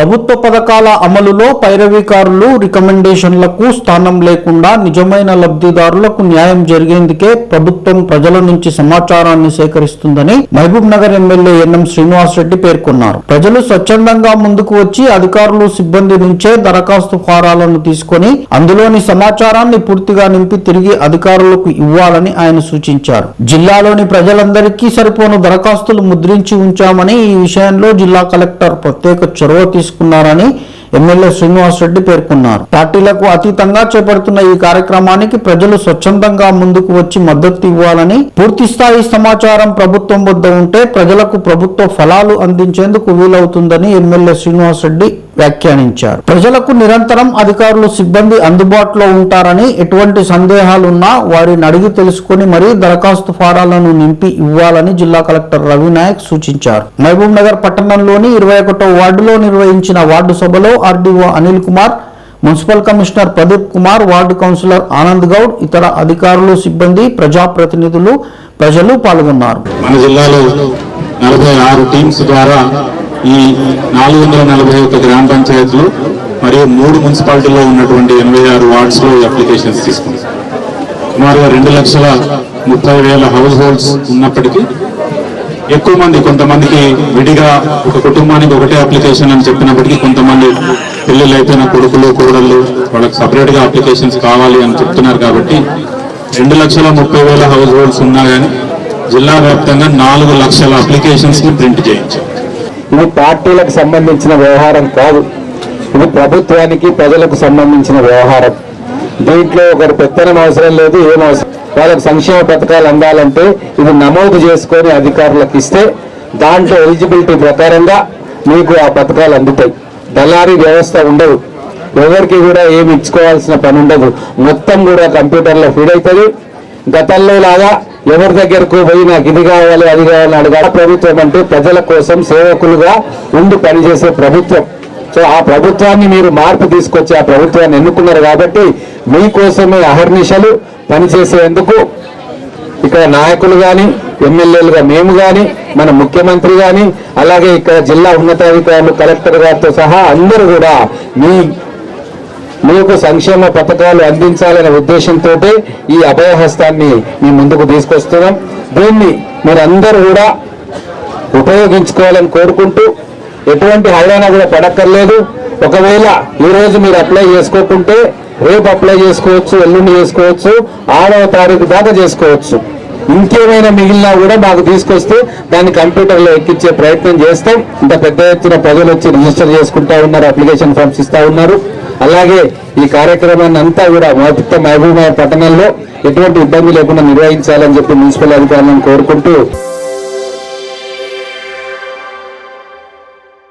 ప్రభుత్వ పథకాల అమలులో పైరవీకారులు రికమెండేషన్లకు స్థానం లేకుండా నిజమైన లబ్ధిదారులకు న్యాయం జరిగేందుకే ప్రభుత్వం ప్రజల నుంచి సమాచారాన్ని సేకరిస్తుందని Mahabubnagar MLA NM Srinivasa Reddy పేర్కొన్నారు. ప్రజలు స్వచ్ఛందంగా ముందుకు వచ్చి అధికారులు సిబ్బంది నుంచే దరఖాస్తు ఫారాలను తీసుకొని అందులోని సమాచారాన్ని పూర్తిగా నింపి తిరిగి అధికారులకు ఇవ్వాలని ఆయన సూచించారు. జిల్లాలోని ప్రజలందరికీ సరిపోను దరఖాస్తులు ముద్రించి ఉంచామని ఈ విషయంలో జిల్లా కలెక్టర్ ప్రత్యేక చొరవ తీసుకున్నారని ఎమ్మెల్యే శ్రీనివాసరెడ్డి పేర్కొన్నారు. పార్టీలకు అతీతంగా చేపడుతున్న ఈ కార్యక్రమానికి ప్రజలు స్వచ్ఛందంగా ముందుకు వచ్చి మద్దతు ఇవ్వాలని పూర్తి స్థాయి సమాచారం ప్రభుత్వం వద్ద ఉంటే ప్రజలకు ప్రభుత్వ ఫలాలు అందించేందుకు వీలవుతుందని ఎమ్మెల్యే శ్రీనివాసరెడ్డి వ్యాఖ్యానించారు. ప్రజలకు నిరంతరం అధికారులు సిబ్బంది అందుబాటులో ఉంటారని ఎటువంటి సందేహాలున్నా వారిని అడిగి తెలుసుకుని మరీ దరఖాస్తు ఫారాలను నింపి ఇవ్వాలని జిల్లా కలెక్టర్ రవినాయక్ సూచించారు. మహబూబ్ నగర్ పట్టణంలోని ఇరవై ఒకటో వార్డులో నిర్వహించిన వార్డు సభలో RDO Anil Kumar municipal commissioner Pradeep Kumar ward councillor Anand Goud ఇతర అధికారులు సిబ్బంది ప్రజాప్రతినిధులు ప్రజలు పాల్గొన్నారు. మన జిల్లాలో నలభై ఆరు టీమ్స్ ద్వారా ఈ నాలుగు వందల నలభై ఒక్క గ్రామ పంచాయతీలు మరియు మూడు మున్సిపాలిటీలో ఉన్నటువంటి ఎనభై ఆరు వార్డ్స్లో ఈ అప్లికేషన్స్ తీసుకుంది. సుమారుగా రెండు లక్షల ముప్పై వేల హౌస్ హోల్డ్స్ ఉన్నప్పటికీ ఎక్కువ మంది కొంతమందికి విడిగా ఒక కుటుంబానికి ఒకటే అప్లికేషన్ అని చెప్పినప్పటికీ కొంతమంది పిల్లలు అయిపోయిన కొడుకులు కోడళ్ళు వాళ్ళకి సపరేట్గా అప్లికేషన్స్ కావాలి అని చెప్తున్నారు కాబట్టి రెండు లక్షల ముప్పై వేల హౌస్ హోల్డ్స్ ఉన్నా కానీ జిల్లా వ్యాప్తంగా నాలుగు లక్షల అప్లికేషన్స్ని ప్రింట్ చేయించాం. ఇది పార్టీలకు సంబంధించిన వ్యవహారం కాదు. ఇది ప్రభుత్వానికి ప్రజలకు సంబంధించిన వ్యవహారం. దీంట్లో ఒకరు పెత్తనం అవసరం లేదు ఏం అవసరం వాళ్ళకి సంక్షేమ పథకాలు అందాలంటే ఇది నమోదు చేసుకొని అధికారులకు ఇస్తే దాంట్లో ఎలిజిబిలిటీ ప్రకారంగా మీకు ఆ పథకాలు అందుతాయి. దళారీ వ్యవస్థ ఉండదు. ఎవరికి కూడా ఏమి ఇచ్చుకోవాల్సిన పని ఉండదు. మొత్తం కూడా కంప్యూటర్లో ఫీడ్ అవుతుంది. గతంలో లాగా ఎవరి దగ్గరకు పోయి నాకు ఇది కావాలి అది కావాలని అడగాలి. ప్రభుత్వం అంటే ప్రజల కోసం సేవకులుగా ఉండి పనిచేసే ప్రభుత్వం. సో ఆ ప్రభుత్వాన్ని మీరు మార్పు తీసుకొచ్చి ఆ ప్రభుత్వాన్ని ఎన్నుకున్నారు కాబట్టి మీకోసమే అహర్నిశలు పనిచేసేందుకు ఇక్కడ నాయకులు కానీ ఎమ్మెల్యేలుగా మేము కానీ మన ముఖ్యమంత్రి కానీ అలాగే ఇక్కడ జిల్లా ఉన్నతాధికారులు కలెక్టర్ గారితో సహా అందరూ కూడా మీ మీకు సంక్షేమ పథకాలు అందించాలనే ఉద్దేశంతో ఈ అభయహస్తాన్ని మీ ముందుకు తీసుకొస్తున్నాం. దీన్ని మీరందరూ కూడా ఉపయోగించుకోవాలని కోరుకుంటూ ఎటువంటి హైరాణ కూడా పడక్కర్లేదు. ఒకవేళ ఈరోజు మీరు అప్లై చేసుకోకుంటే రేపు అప్లై చేసుకోవచ్చు ఎల్లుండి చేసుకోవచ్చు ఆరవ తారీఖు దాకా చేసుకోవచ్చు. ఇంకేమైనా మిగిలినా కూడా మాకు తీసుకొస్తే దాన్ని కంప్యూటర్లో ఎక్కించే ప్రయత్నం చేస్తాం. ఇంత పెద్ద ఎత్తున ప్రజలు వచ్చి రిజిస్టర్ చేసుకుంటా ఉన్నారు అప్లికేషన్ ఫామ్స్ ఇస్తా ఉన్నారు. అలాగే ఈ కార్యక్రమాన్ని అంతా కూడా మొత్తం మహబూబ్ నగర్ పట్టణంలో ఎటువంటి ఇబ్బంది లేకుండా నిర్వహించాలని చెప్పి మున్సిపల్ అధికారులను కోరుకుంటూ